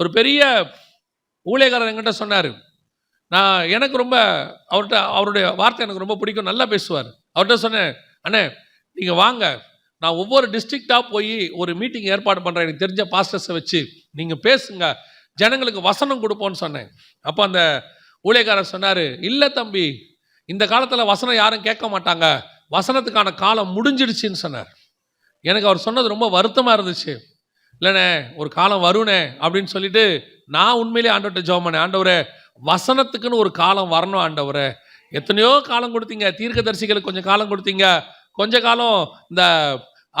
ஒரு பெரிய ஊழியக்காரர் என்கிட்ட சொன்னார். நான் எனக்கு ரொம்ப அவர்கிட்ட அவருடைய வார்த்தை எனக்கு ரொம்ப பிடிக்கும் நல்லா பேசுவார். அவர்கிட்ட சொன்னேன் அண்ணே நீங்கள் வாங்க. நான் ஒவ்வொரு டிஸ்ட்ரிக்டாக போய் ஒரு மீட்டிங் ஏற்பாடு பண்ணுறேன் எனக்கு தெரிஞ்ச பாஸ்டர்ஸை வச்சு நீங்கள் பேசுங்க. ஜனங்களுக்கு வசனம் கொடுப்போன்னு சொன்னேன். அப்போ அந்த ஊழியக்காரர் சொன்னார் இல்லை தம்பி இந்த காலத்தில் வசனம் யாரும் கேட்க மாட்டாங்க. வசனத்துக்கான காலம் முடிஞ்சிடுச்சின்னு சொன்னார். எனக்கு அவர் சொன்னது ரொம்ப வருத்தமாக இருந்துச்சு. இல்லைண்ணே ஒரு காலம் வருணே அப்படின்னு சொல்லிட்டு நான் உண்மையிலே ஆண்டவர்கிட்ட ஜெபம் பண்ணேன். ஆண்டவரே வசனத்துக்குன்னு ஒரு காலம் வரணும் ஆண்டவரே. எத்தனையோ காலம் கொடுத்தீங்க. தீர்க்கதரிசிகளுக்கு கொஞ்சம் காலம் கொடுத்தீங்க. கொஞ்ச காலம் இந்த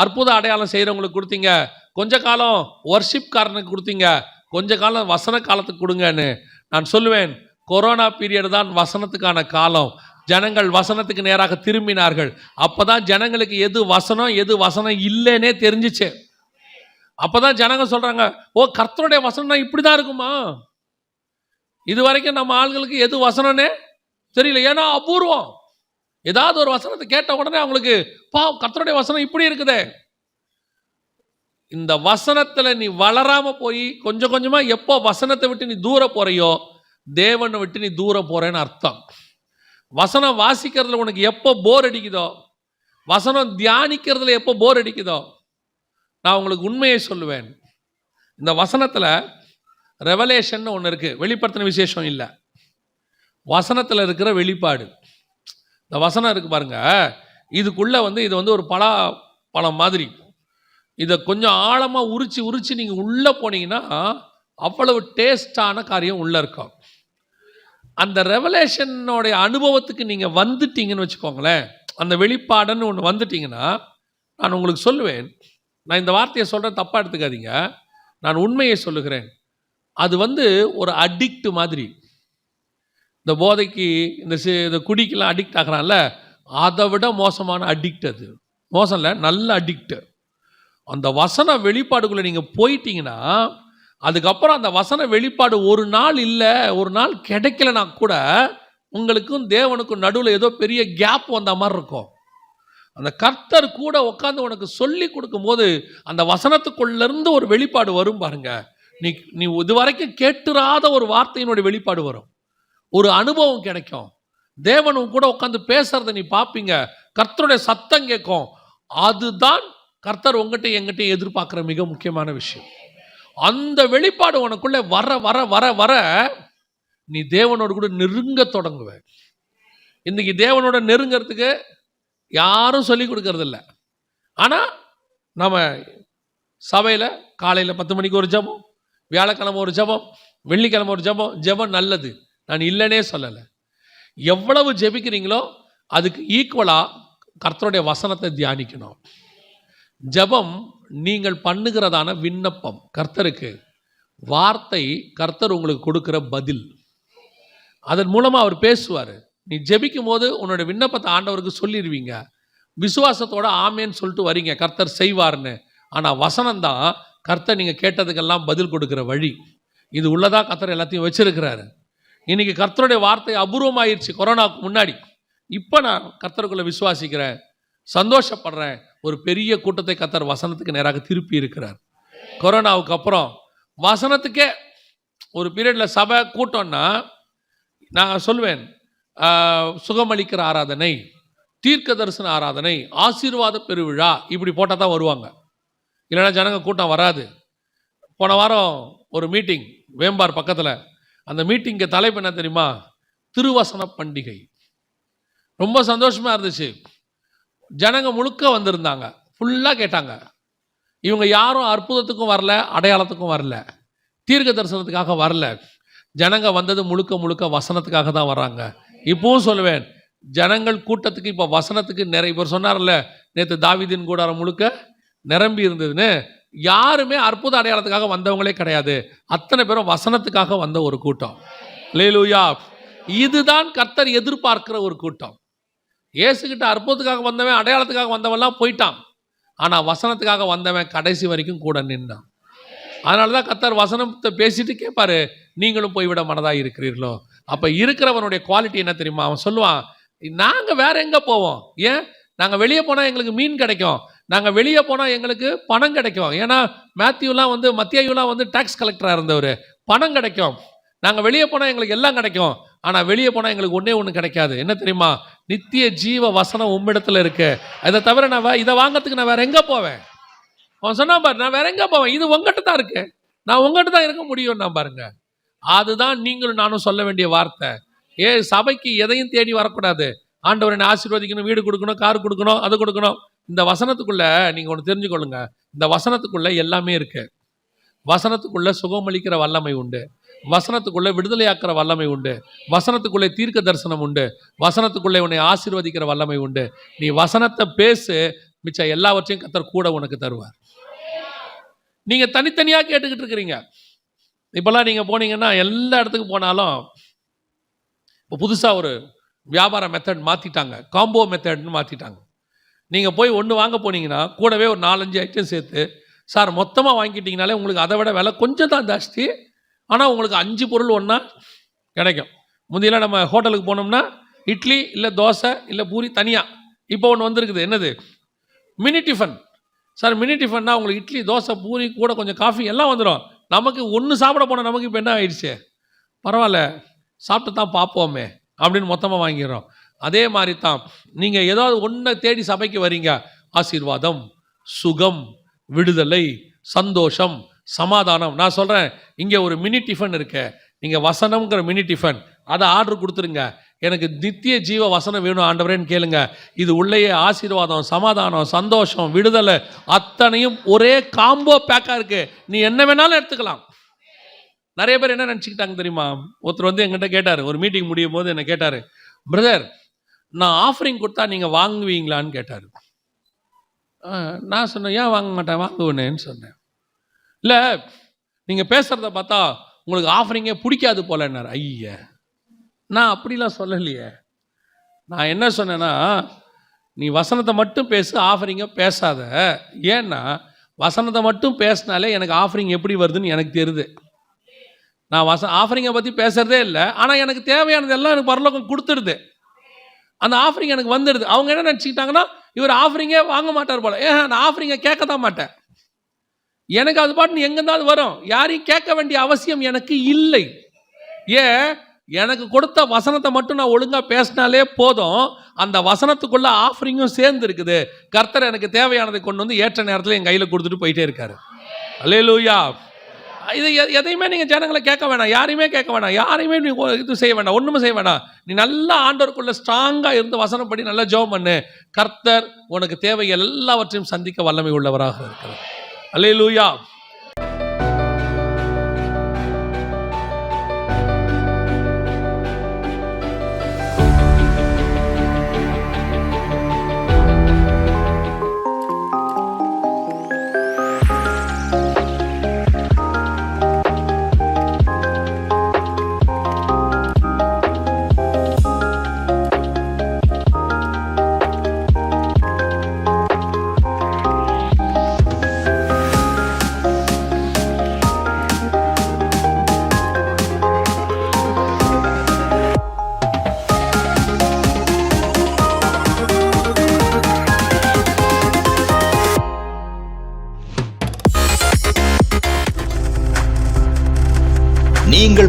அற்புத அடையாளம் செய்கிறவங்களுக்கு கொடுத்தீங்க. கொஞ்ச காலம் ஒர்ஷிப்காரனுக்கு கொடுத்தீங்க. கொஞ்ச காலம் வசன காலத்துக்கு கொடுங்கன்னு நான் சொல்லுவேன். கொரோனா பீரியட் தான் வசனத்துக்கான காலம். ஜனங்கள் வசனத்துக்கு நேராக திரும்பினார்கள். அப்போ தான் ஜனங்களுக்கு எது வசனம் எது வசனம் இல்லைன்னே தெரிஞ்சிச்சு. அப்போதான் ஜனங்க சொல்கிறாங்க ஓ கர்த்தருடைய வசனம்னா இப்படிதான் இருக்குமா? இது வரைக்கும் நம்ம ஆள்களுக்கு எது வசனம்னே தெரியல. ஏன்னா அபூர்வம். ஏதாவது ஒரு வசனத்தை கேட்ட உடனே அவங்களுக்கு பா கர்த்தருடைய வசனம் இப்படி இருக்குதே. இந்த வசனத்தில் நீ வளராம போய் கொஞ்சம் கொஞ்சமாக எப்போ வசனத்தை விட்டு நீ தூர போறையோ தேவனை விட்டு நீ தூர போறேன்னு அர்த்தம். வசனம் வாசிக்கிறதுல உனக்கு எப்போ போர் அடிக்குதோ வசனம் தியானிக்கிறதுல எப்போ போர் அடிக்குதோ நான் உங்களுக்கு உண்மையை சொல்லுவேன். இந்த வசனத்தில் ரெவலேஷன் ஒன்று இருக்குது வெளிப்படுத்தின விசேஷம் இல்லை. வசனத்தில் இருக்கிற வெளிப்பாடு. இந்த வசனம் இருக்குது பாருங்கள் இதுக்குள்ளே வந்து இது வந்து ஒரு பலா பழம் மாதிரி. இதை கொஞ்சம் ஆழமாக உரிச்சு உரிச்சு நீங்கள் உள்ளே போனீங்கன்னா அவ்வளவு டேஸ்டான காரியம் உள்ளே இருக்கும். அந்த ரெவலேஷனோடைய அனுபவத்துக்கு நீங்கள் வந்துட்டீங்கன்னு வச்சுக்கோங்களேன். அந்த வெளிப்பாடுன்னு ஒன்று வந்துட்டீங்கன்னா நான் உங்களுக்கு சொல்லுவேன். நான் இந்த வார்த்தையை சொல்கிறேன் தப்பாக எடுத்துக்காதீங்க. நான் உண்மையை சொல்லுகிறேன். அது வந்து ஒரு அடிக்ட் மாதிரி. இந்த போதைக்கு இந்த சி- இந்த குடிக்கெலாம் அடிக்ட் ஆகிறான்ல அதை விட மோசமான அடிக்ட் அது. மோசம் இல்லை நல்ல அடிக்ட் அந்த வசன வெளிப்பாடுக்குள்ளே நீங்கள் போயிட்டீங்கன்னா அதுக்கப்புறம் அந்த வசன வெளிப்பாடு ஒரு நாள் இல்லை ஒரு நாள் கிடைக்கலனா கூட உங்களுக்கும் தேவனுக்கும் நடுவில் ஏதோ பெரிய கேப் வந்த மாதிரி இருக்கும். அந்த கர்த்தர் கூட உட்காந்து உனக்கு சொல்லி கொடுக்கும்போது அந்த வசனத்துக்குள்ளேருந்து ஒரு வெளிப்பாடு வரும் பாருங்க. நீ நீ இதுவரைக்கும் கேட்டுறாத ஒரு வார்த்தையினுடைய வெளிப்பாடு வரும். ஒரு அனுபவம் கிடைக்கும். தேவனும் கூட உட்காந்து பேசுறத நீ பார்ப்பீங்க கர்த்தருடைய சத்தம் கேட்கும். அதுதான் கர்த்தர் உங்ககிட்ட எங்கிட்ட எதிர்பார்க்குற மிக முக்கியமான விஷயம். அந்த வெளிப்பாடு உனக்குள்ளே வர வர வர வர நீ தேவனோடு கூட நெருங்க தொடங்குவ இன்னைக்கு தேவனோட நெருங்கிறதுக்கு யாரும் சொல்லி கொடுக்கறதில்ல. ஆனால் நம்ம சபையில் காலையில் பத்து மணிக்கு ஒரு ஜெபம் வியாழக்கிழமை ஒரு ஜெபம் வெள்ளிக்கிழமை ஒரு ஜெபம் ஜெபம் நல்லது. நான் இல்லைன்னே சொல்லலை. எவ்வளவு ஜெபிக்கிறீங்களோ அதுக்கு ஈக்குவலாக கர்த்தருடைய வசனத்தை தியானிக்கணும். ஜெபம் நீங்கள் பண்ணுகிறதான விண்ணப்பம். கர்த்தருக்கு வார்த்தை கர்த்தர் உங்களுக்கு கொடுக்குற பதில். அதன் மூலமாக அவர் பேசுவார். நீ ஜெபிக்கும் போது உன்னோட விண்ணப்பத்தை ஆண்டவருக்கு சொல்லிடுவீங்க விசுவாசத்தோட ஆமேன்னு சொல்லிட்டு வரீங்க. கர்த்தர் செய்வார்னு. ஆனால் வசனம்தான் கர்த்தர் நீங்கள் கேட்டதுக்கெல்லாம் பதில் கொடுக்குற வழி. இது உள்ளதாக கர்த்தர் எல்லாத்தையும் வச்சுருக்கிறாரு. இன்றைக்கி கர்த்தருடைய வார்த்தை அபூர்வமாயிருச்சு கொரோனாவுக்கு முன்னாடி. இப்போ நான் கர்த்தருக்குள்ளே விசுவாசிக்கிறேன். சந்தோஷப்படுறேன். ஒரு பெரிய கூட்டத்தை கர்த்தர் வசனத்துக்கு நேராக திருப்பி இருக்கிறார். கொரோனாவுக்கு அப்புறம் வசனத்துக்கே ஒரு பீரியடில் சபை கூட்டம்னா நான் சொல்லுவேன் சுகமளிக்கிற ஆராதனை தீர்க்க தரிசன ஆராதனை ஆசீர்வாத பெருவிழா இப்படி போட்டால் தான் வருவாங்க. இல்லைன்னா ஜனங்க கூட்டம் வராது. போன வாரம் ஒரு மீட்டிங் வேம்பார் பக்கத்தில் அந்த மீட்டிங்க்கு தலைப்பு என்ன தெரியுமா? திருவசன பண்டிகை. ரொம்ப சந்தோஷமாக இருந்துச்சு. ஜனங்க முழுக்க வந்திருந்தாங்க. ஃபுல்லாக கேட்டாங்க. இவங்க யாரும் அற்புதத்துக்கும் வரல அடையாளத்துக்கும் வரல. தீர்க்க தரிசனத்துக்காக வரல. ஜனங்க வந்தது முழுக்க முழுக்க வசனத்துக்காக தான் வர்றாங்க. இப்போவும் சொல்லுவேன் ஜனங்கள் கூட்டத்துக்கு இப்போ வசனத்துக்கு நிறைய இவர் சொன்னார்ல நேற்று தாவிதின் கூடாரம் முழுக்க நிரம்பி இருந்ததுன்னு யாருமே அற்புத அடையாளத்துக்காக வந்தவங்களே கிடையாது. அத்தனை பேரும் வசனத்துக்காக வந்த ஒரு கூட்டம். லேலூயா இதுதான் கர்த்தர் எதிர்பார்க்கிற ஒரு கூட்டம். ஏசுகிட்ட அற்புதத்துக்காக வந்தவன் அடையாளத்துக்காக வந்தவன்லாம் போயிட்டான். ஆனால் வசனத்துக்காக வந்தவன் கடைசி வரைக்கும் கூட நின்றான் அதனால தான் கர்த்தர் வசனத்தை பேசிட்டு கேட்பாரு நீங்களும் போய்விட மனதாக இருக்கிறீர்களோ? அப்போ இருக்கிறவனுடைய குவாலிட்டி என்ன தெரியுமா? அவன் சொல்லுவான் நாங்கள் வேற எங்கே போவோம்? ஏன்? நாங்கள் வெளியே போனால் எங்களுக்கு மீன் கிடைக்கும். நாங்கள் வெளியே போனால் எங்களுக்கு பணம் கிடைக்கும். ஏன்னா மேத்யூலாம் வந்து மத்தியாயுலாம் வந்து டேக்ஸ் கலெக்டராக இருந்தவர். பணம் கிடைக்கும். நாங்கள் வெளியே போனால் எங்களுக்கு எல்லாம் கிடைக்கும். ஆனால் வெளியே போனால் எங்களுக்கு ஒன்றே ஒன்று கிடைக்காது. என்ன தெரியுமா? நித்திய ஜீவ வசனம் உம்மிடத்தில் இருக்கு. அதை தவிர நான் வே- இதை வாங்கிறதுக்கு நான் வேற எங்கே போவேன்? அவன் சொன்னா பாரு நான் வேற எங்கே போவேன்? இது உங்ககிட்ட தான் இருக்கு. நான் உங்ககிட்ட தான் இருக்க முடியும் நான் பாருங்கள் அதுதான் நீங்களும் நானும் சொல்ல வேண்டிய வார்த்தை. ஏ சபைக்கு எதையும் தேடி வரக்கூடாது. ஆண்டவர் என்னை ஆசீர்வதிக்கணும் வீடு கொடுக்கணும் கார் கொடுக்கணும் அது கொடுக்கணும். இந்த வசனத்துக்குள்ள நீங்க ஒன்று தெரிஞ்சுக்கொள்ளுங்க. இந்த வசனத்துக்குள்ள எல்லாமே இருக்கு. வசனத்துக்குள்ள சுகமளிக்கிற வல்லமை உண்டு. வசனத்துக்குள்ள விடுதலையாக்குற வல்லமை உண்டு. வசனத்துக்குள்ளே தீர்க்க தரிசனம் உண்டு. வசனத்துக்குள்ளே உன்னை ஆசீர்வதிக்கிற வல்லமை உண்டு. நீ வசனத்தை பேசு மிச்சம் எல்லாவற்றையும் கத்தர் கூட உனக்கு தருவார். நீங்க தனித்தனியா கேட்டுக்கிட்டு இருக்கிறீங்க. இப்போல்லாம் நீங்கள் போனீங்கன்னா எல்லா இடத்துக்கு போனாலும் இப்போ புதுசாக ஒரு வியாபார மெத்தட் மாற்றிட்டாங்க காம்போ மெத்தட்னு மாற்றிட்டாங்க நீங்கள் போய் ஒன்று வாங்க போனீங்கன்னா கூடவே ஒரு நாலஞ்சு ஐட்டம் சேர்த்து சார் மொத்தமாக வாங்கிட்டீங்கனாலே உங்களுக்கு அதை விட விலை கொஞ்சம் தான் ஜாஸ்தி. ஆனால் உங்களுக்கு அஞ்சு பொருள் ஒன்றா கிடைக்கும். முந்தையெல்லாம் நம்ம ஹோட்டலுக்கு போனோம்னா இட்லி இல்லை தோசை இல்லை பூரி தனியாக இப்போ ஒன்று வந்திருக்குது. என்னது? மினி டிஃபன் சார் மினி டிஃபன்னா உங்களுக்கு இட்லி தோசை பூரி கூட கொஞ்சம் காஃபி எல்லாம் வந்துடும் நமக்கு ஒன்று சாப்பிட போன நமக்கு இப்போ என்ன ஆயிடுச்சு? பரவாயில்ல சாப்பிட்டு தான் பார்ப்போமே அப்படின்னு மொத்தமாக வாங்கிடுறோம். அதே மாதிரி தான் நீங்கள் ஏதாவது ஒன்றை தேடி சபைக்கு வரீங்க ஆசீர்வாதம் சுகம் விடுதலை சந்தோஷம் சமாதானம். நான் சொல்கிறேன் இங்கே ஒரு மினி டிஃபன் இருக்கு. நீங்கள் வசனம்ங்கிற மினி டிஃபன் அதை ஆர்டர் கொடுத்துருங்க. எனக்கு நித்திய ஜீவ வசனம் வேணும் ஆண்டவரேன்னு கேளுங்க. இது உள்ளேயே ஆசீர்வாதம் சமாதானம் சந்தோஷம் விடுதலை அத்தனையும் ஒரே காம்போ பேக்காக இருக்கு. நீ என்ன வேணாலும் எடுத்துக்கலாம். நிறைய பேர் என்ன நினச்சிக்கிட்டாங்க தெரியுமா? ஒருத்தர் வந்து எங்கிட்ட கேட்டார். ஒரு மீட்டிங் முடியும் போது என்ன கேட்டார்? பிரதர் நான் ஆஃபரிங் கொடுத்தா நீங்கள் வாங்குவீங்களான்னு கேட்டார். நான் சொன்னேன் ஏன் வாங்க மாட்டேன்? வாங்குவேன்னு சொன்னேன். இல்லை நீங்கள் பேசுகிறத பார்த்தா உங்களுக்கு ஆஃபரிங்கே பிடிக்காது போலன்னார். ஐய நான் அப்படிலாம் சொல்லலையே. நான் என்ன சொன்னேன்னா நீ வசனத்தை மட்டும் பேசு ஆஃபரிங்கை பேசாத. ஏன்னா வசனத்தை மட்டும் பேசினாலே எனக்கு ஆஃபரிங் எப்படி வருதுன்னு எனக்கு தெரியுது. நான் வச ஆஃபரிங்கை பற்றி பேசுகிறதே இல்லை ஆனால் எனக்கு தேவையானதெல்லாம் எனக்கு பரலோகம் கொடுத்துடுது. அந்த ஆஃபரிங் எனக்கு வந்துடுது. அவங்க என்ன நினச்சிக்கிட்டாங்கன்னா இவர் ஆஃபரிங்கே வாங்க மாட்டார் போல. ஏ நான் ஆஃபரிங்கை கேட்க தான் மாட்டேன். எனக்கு அது பாட்டு எங்கேருந்தாவது வரும். யாரையும் கேட்க வேண்டிய அவசியம் எனக்கு இல்லை. ஏன் எனக்கு கொடுத்த வசனத்தை மட்டும் நான் ஒழுங்காக பேசினாலே போதும். அந்த வசனத்துக்குள்ள ஆஃபரிங்கும் சேர்ந்து இருக்குது. கர்த்தர் எனக்கு தேவையானதை கொண்டு வந்து ஏற்ற நேரத்தில் என் கையில் கொடுத்துட்டு போயிட்டே இருக்காரு. அல்லேலூயா இது எதையுமே நீங்கள் ஜனங்களை கேட்க வேணாம். யாரையுமே கேட்க வேணாம். யாரையுமே நீ இது செய்ய வேண்டாம் ஒன்றுமே செய்ய வேணாம். நீ நல்லா ஆண்டவருக்குள்ள ஸ்ட்ராங்காக இருந்து வசனப்படி நல்லா ஜோம் பண்ணு. கர்த்தர் உனக்கு தேவை எல்லாவற்றையும் சந்திக்க வல்லமை உள்ளவராக இருக்கிறார். அலே லூயா